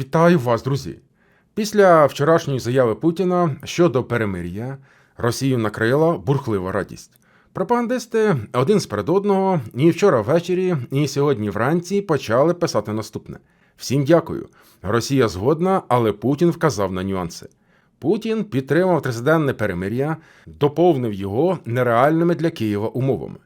Вітаю вас, друзі! Після вчорашньої заяви Путіна щодо перемир'я Росію накрила бурхлива радість. Пропагандисти один сперед одного і вчора ввечері, і сьогодні вранці почали писати наступне: Всім дякую. Росія згодна, але Путін вказав на нюанси. Путін підтримав триденне перемир'я, доповнив його нереальними для Києва умовами.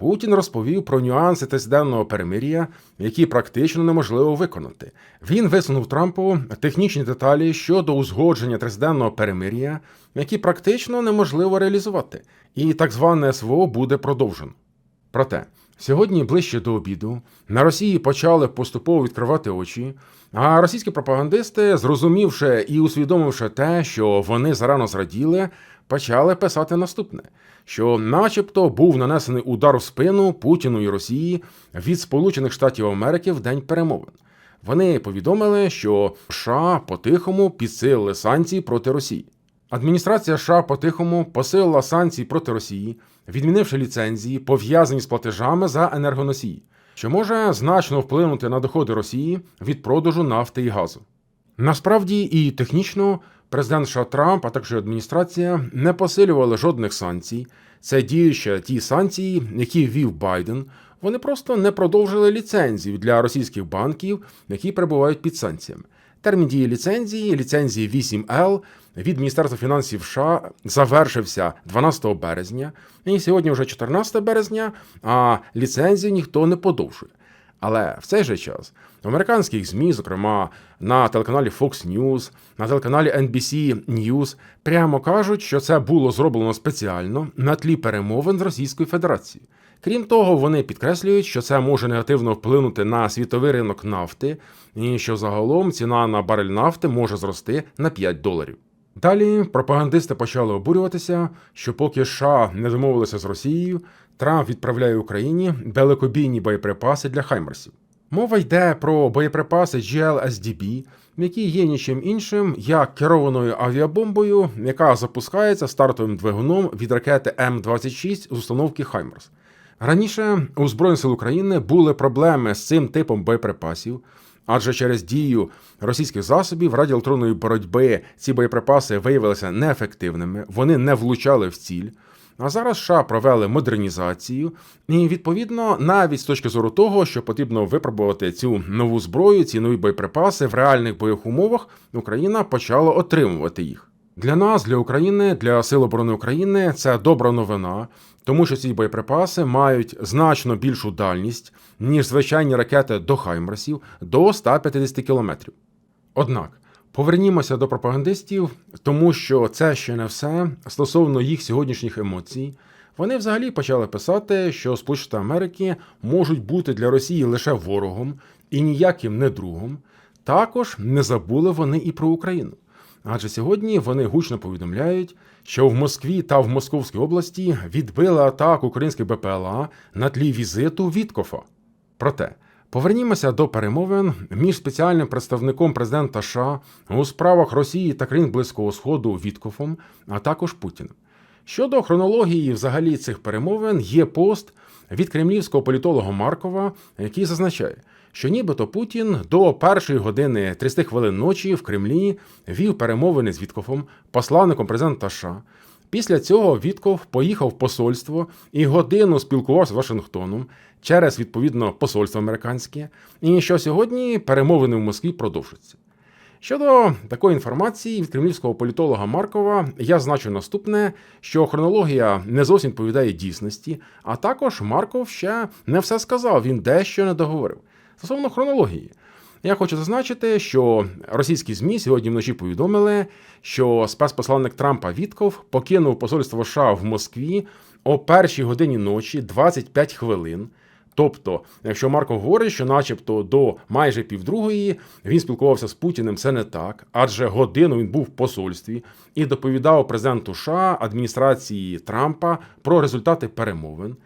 Путін розповів про нюанси триденного перемир'я, які практично неможливо виконати. Він висунув Трампу технічні деталі щодо узгодження триденного перемир'я, які практично неможливо реалізувати, і так зване СВО буде продовжено. Проте сьогодні ближче до обіду на Росії почали поступово відкривати очі. А російські пропагандисти, зрозумівши і усвідомивши те, що вони зарано зраділи, почали писати наступне: що, начебто, був нанесений удар в спину Путіну і Росії від Сполучених Штатів Америки в день перемовин. Вони повідомили, що США по-тихому підсилили санкції проти Росії. Адміністрація США по-тихому посилила санкції проти Росії, відмінивши ліцензії, пов'язані з платежами за енергоносії, що може значно вплинути на доходи Росії від продажу нафти і газу. Насправді і технічно президент США Трамп, а також адміністрація не посилювали жодних санкцій. Це діючі ті санкції, які ввів Байден. Вони просто не продовжили ліцензію для російських банків, які перебувають під санкціями. Термін дії ліцензії, ліцензії 8L від Міністерства фінансів США завершився 12 березня, і сьогодні вже 14 березня, а ліцензію ніхто не подовжує. Але в цей же час в американських ЗМІ, зокрема на телеканалі Fox News, на телеканалі NBC News, прямо кажуть, що це було зроблено спеціально на тлі перемовин з Російською Федерацією. Крім того, вони підкреслюють, що це може негативно вплинути на світовий ринок нафти, і що загалом ціна на барель нафти може зрости на 5 доларів. Далі пропагандисти почали обурюватися, що поки США не домовилися з Росією, Трамп відправляє Україні далекобійні боєприпаси для Хаймерсів. Мова йде про боєприпаси GLSDB, які є нічим іншим, як керованою авіабомбою, яка запускається стартовим двигуном від ракети М-26 з установки Хаймерс. Раніше у Збройних сил України були проблеми з цим типом боєприпасів, адже через дію російських засобів радіоелектронної боротьби ці боєприпаси виявилися неефективними, вони не влучали в ціль. А зараз США провели модернізацію, і відповідно, навіть з точки зору того, що потрібно випробувати цю нову зброю, ці нові боєприпаси в реальних бойових умовах, Україна почала отримувати їх. Для нас, для України, для Сил оборони України це добра новина, тому що ці боєприпаси мають значно більшу дальність, ніж звичайні ракети до Хаймерсів до 150 кілометрів. Однак. Повернімося до пропагандистів, тому що це ще не все стосовно їх сьогоднішніх емоцій. Вони взагалі почали писати, що Сполучені Америки можуть бути для Росії лише ворогом і ніяким не другом. Також не забули вони і про Україну. Адже сьогодні вони гучно повідомляють, що в Москві та в Московській області відбили атаку українських БПЛА на тлі візиту Віткофа. Проте. Повернімося до перемовин між спеціальним представником президента США у справах Росії та країн Близького Сходу Віткофом, а також Путіним. Щодо хронології взагалі цих перемовин є пост від кремлівського політолога Маркова, який зазначає, що нібито Путін до першої години 30 хвилин ночі в Кремлі вів перемовини з Віткофом, посланником президента США. Після цього Вітков поїхав в посольство і годину спілкувався з Вашингтоном через відповідно посольство американське, і що сьогодні перемовини в Москві продовжаться. Щодо такої інформації від кремлівського політолога Маркова, я значу наступне, що хронологія не зовсім відповідає дійсності, а також Марков ще не все сказав, він дещо не договорив. Стосовно хронології. Я хочу зазначити, що російські ЗМІ сьогодні вночі повідомили, що спецпосланник Трампа Вітков покинув посольство США в Москві о першій годині ночі 25 хвилин. Тобто, якщо Марко говорить, що, начебто, до майже півдругої він спілкувався з Путіним, це не так, адже годину він був в посольстві і доповідав президенту США адміністрації Трампа про результати перемовин.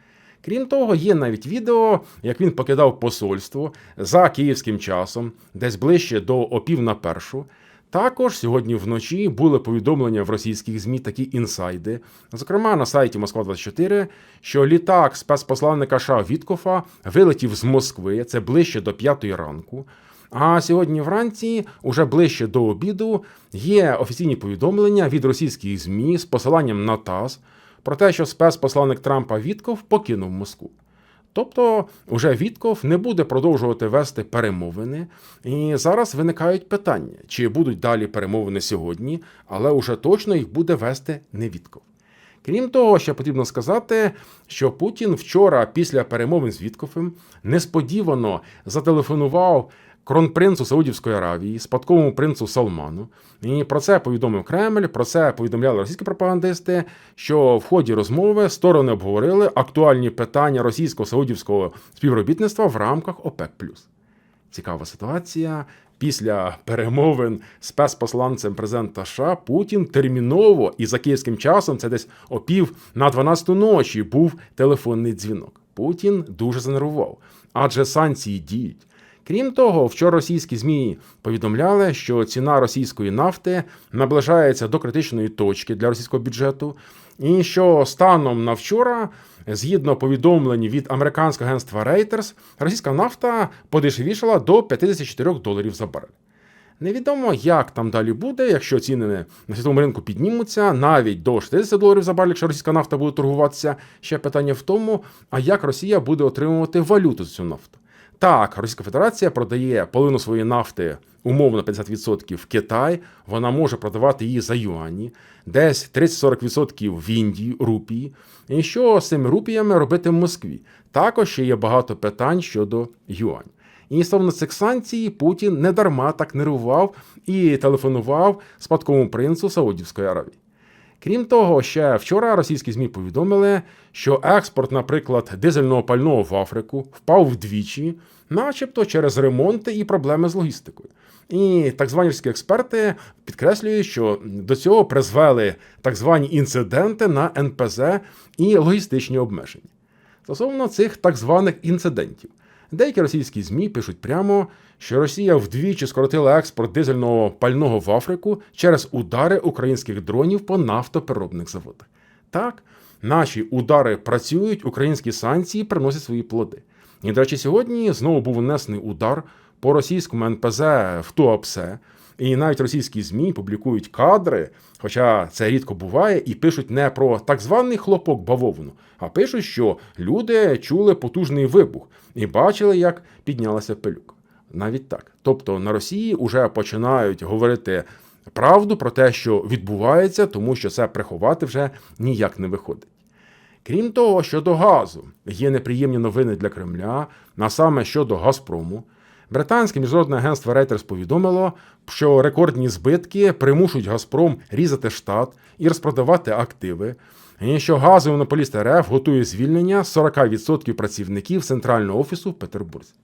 Крім того, є навіть відео, як він покидав посольство за київським часом, десь ближче до опів на першу. Також сьогодні вночі були повідомлення в російських ЗМІ такі інсайди, зокрема на сайті Москва 24 що літак спецпосланника США Віткофа вилетів з Москви, це ближче до п'ятої ранку. А сьогодні вранці, уже ближче до обіду, є офіційні повідомлення від російських ЗМІ з посиланням на ТАСС про те, що спецпосланник Трампа Вітков покинув Москву. Тобто, уже Вітков не буде продовжувати вести перемовини, і зараз виникають питання, чи будуть далі перемовини сьогодні, але уже точно їх буде вести не Вітков. Крім того, ще потрібно сказати, що Путін вчора, після перемовин з Вітковим, несподівано зателефонував кронпринцу Саудівської Аравії, спадковому принцу Салману. І про це повідомив Кремль, про це повідомляли російські пропагандисти. Що в ході розмови сторони обговорили актуальні питання російсько-саудівського співробітництва в рамках ОПЕК. Цікава ситуація. Після перемовин спецпосланцем президента США Путін терміново і за київським часом це десь о пів на 12 ночі був телефонний дзвінок. Путін дуже занервував, адже санкції діють. Крім того, вчора російські змі повідомляли, що ціна російської нафти наближається до критичної точки для російського бюджету, і що станом на вчора, згідно повідомлень від американського агентства Reuters, російська нафта подешевішала до 54 доларів за барель. Невідомо, як там далі буде, якщо ціни на світовому ринку піднімуться навіть до 60 доларів за барель, якщо російська нафта буде торгуватися. Ще питання в тому, а як Росія буде отримувати валюту з цю нафту. Так, Російська Федерація продає половину своєї нафти умовно 50% в Китай. Вона може продавати її за юані, десь 30-40% в Індії, рупії. І що з цими рупіями робити в Москві? Також ще є багато питань щодо юань. І стосовно цих санкцій Путін не дарма так нервував і телефонував спадковому принцу Саудівської Аравії. Крім того, ще вчора російські ЗМІ повідомили, що експорт, наприклад, дизельного пального в Африку впав вдвічі, начебто через ремонти і проблеми з логістикою. І так звані експерти підкреслюють, що до цього призвели так звані інциденти на НПЗ і логістичні обмеження. Стосовно цих так званих інцидентів. Деякі російські ЗМІ пишуть прямо, що Росія вдвічі скоротила експорт дизельного пального в Африку через удари українських дронів по нафтопереробних заводах. Так, наші удари працюють, українські санкції приносять свої плоди. І, до речі, сьогодні знову був внесений удар по російському НПЗ в Туапсе. І навіть російські ЗМІ публікують кадри, хоча це рідко буває, і пишуть не про так званий хлопок бавовну, а пишуть, що люди чули потужний вибух і бачили, як піднялася пилюка. Навіть так. Тобто на Росії вже починають говорити правду про те, що відбувається, тому що це приховати вже ніяк не виходить. Крім того, щодо газу є неприємні новини для Кремля, а саме щодо Газпрому. Британське міжнародне агентство Reuters повідомило, що рекордні збитки примушують Газпром різати штат і розпродавати активи, і що газовий монополіст РФ готує звільнення 40% працівників центрального офісу в Петербурзі.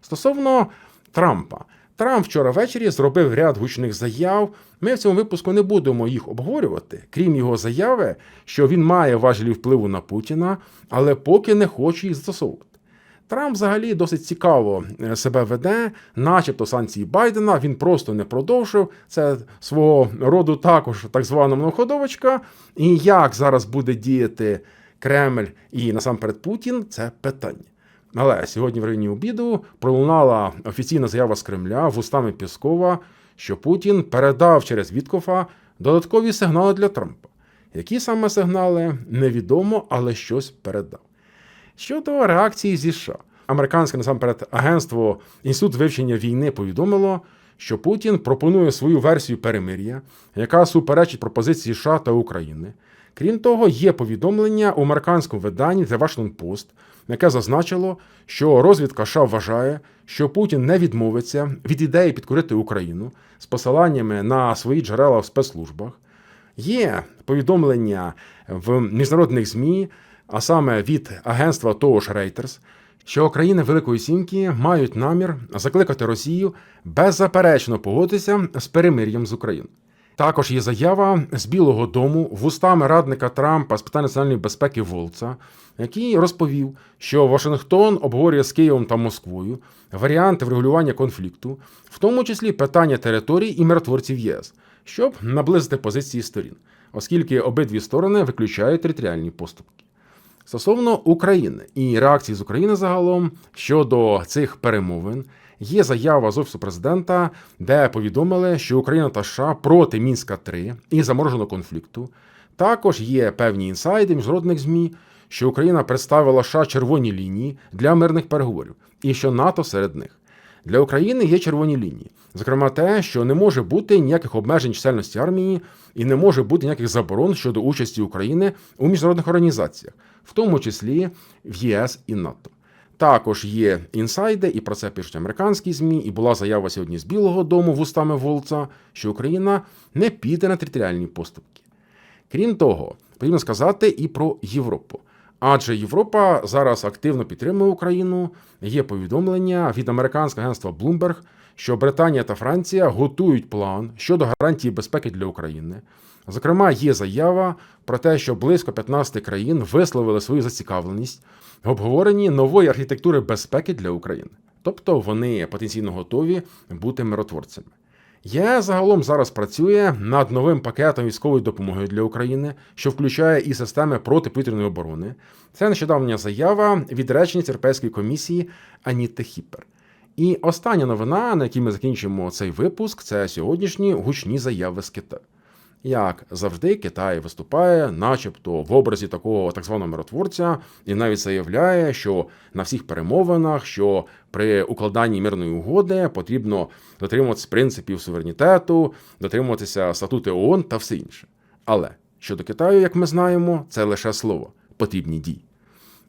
Стосовно Трампа, Трамп вчора ввечері зробив ряд гучних заяв. Ми в цьому випуску не будемо їх обговорювати, крім його заяви, що він має важелі впливу на Путіна, але поки не хоче їх застосовувати. Трамп взагалі досить цікаво е, себе веде, начебто санкції Байдена. Він просто не продовжив. Це свого роду також так звана многоходовочка. І як зараз буде діяти Кремль і насамперед Путін, це питання. Але сьогодні в районі обіду пролунала офіційна заява з Кремля вустами Піскова, що Путін передав через Віткофа додаткові сигнали для Трампа. Які саме сигнали невідомо, але щось передав. Щодо реакції зі США, американське насамперед агентство Інститут вивчення війни повідомило, що Путін пропонує свою версію перемир'я, яка суперечить пропозиції США та України. Крім того, є повідомлення у американському виданні The Washington Post, яке зазначило, що розвідка США вважає, що Путін не відмовиться від ідеї підкорити Україну з посиланнями на свої джерела в спецслужбах. Є повідомлення в міжнародних ЗМІ а саме від агентства того ж Reuters, що країни Великої Сімки мають намір закликати Росію беззаперечно погодитися з перемир'ям з Україною. Також є заява з Білого Дому вустами радника Трампа з питань національної безпеки Волца, який розповів, що Вашингтон обговорює з Києвом та Москвою варіанти врегулювання конфлікту, в тому числі питання територій і миротворців ЄС, щоб наблизити позиції сторін, оскільки обидві сторони виключають територіальні поступки. Стосовно України і реакції з України загалом щодо цих перемовин, є заява з офісу президента, де повідомили, що Україна та США проти Мінська 3 і замороженого конфлікту. Також є певні інсайди міжнародних ЗМІ, що Україна представила США червоні лінії для мирних переговорів, і що НАТО серед них. Для України є червоні лінії, зокрема те, що не може бути ніяких обмежень чисельності армії і не може бути ніяких заборон щодо участі України у міжнародних організаціях, в тому числі в ЄС і НАТО. Також є інсайди, і про це пишуть американські ЗМІ, і була заява сьогодні з Білого Дому вустами Волца, що Україна не піде на територіальні поступки. Крім того, потрібно сказати і про Європу. Адже Європа зараз активно підтримує Україну. Є повідомлення від американського агентства Bloomberg, що Британія та Франція готують план щодо гарантії безпеки для України. Зокрема, є заява про те, що близько 15 країн висловили свою зацікавленість в обговоренні нової архітектури безпеки для України. Тобто вони потенційно готові бути миротворцями. ЄС загалом зараз працює над новим пакетом військової допомоги для України, що включає і системи протиповітряної оборони. Це нещодавня заява від речниці Європейської комісії Аніти Хіпер. І остання новина, на якій ми закінчимо цей випуск, це сьогоднішні гучні заяви з Китаю. Як завжди, Китай виступає, начебто в образі такого так званого миротворця, і навіть заявляє, що на всіх перемовинах, що при укладанні мирної угоди потрібно дотримуватися принципів суверенітету, дотримуватися статути ООН та все інше. Але щодо Китаю, як ми знаємо, це лише слово, потрібні дії.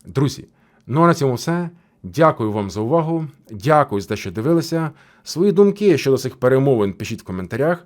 Друзі, ну а на цьому все. Дякую вам за увагу. Дякую за те, що дивилися. Свої думки щодо цих перемовин пишіть в коментарях.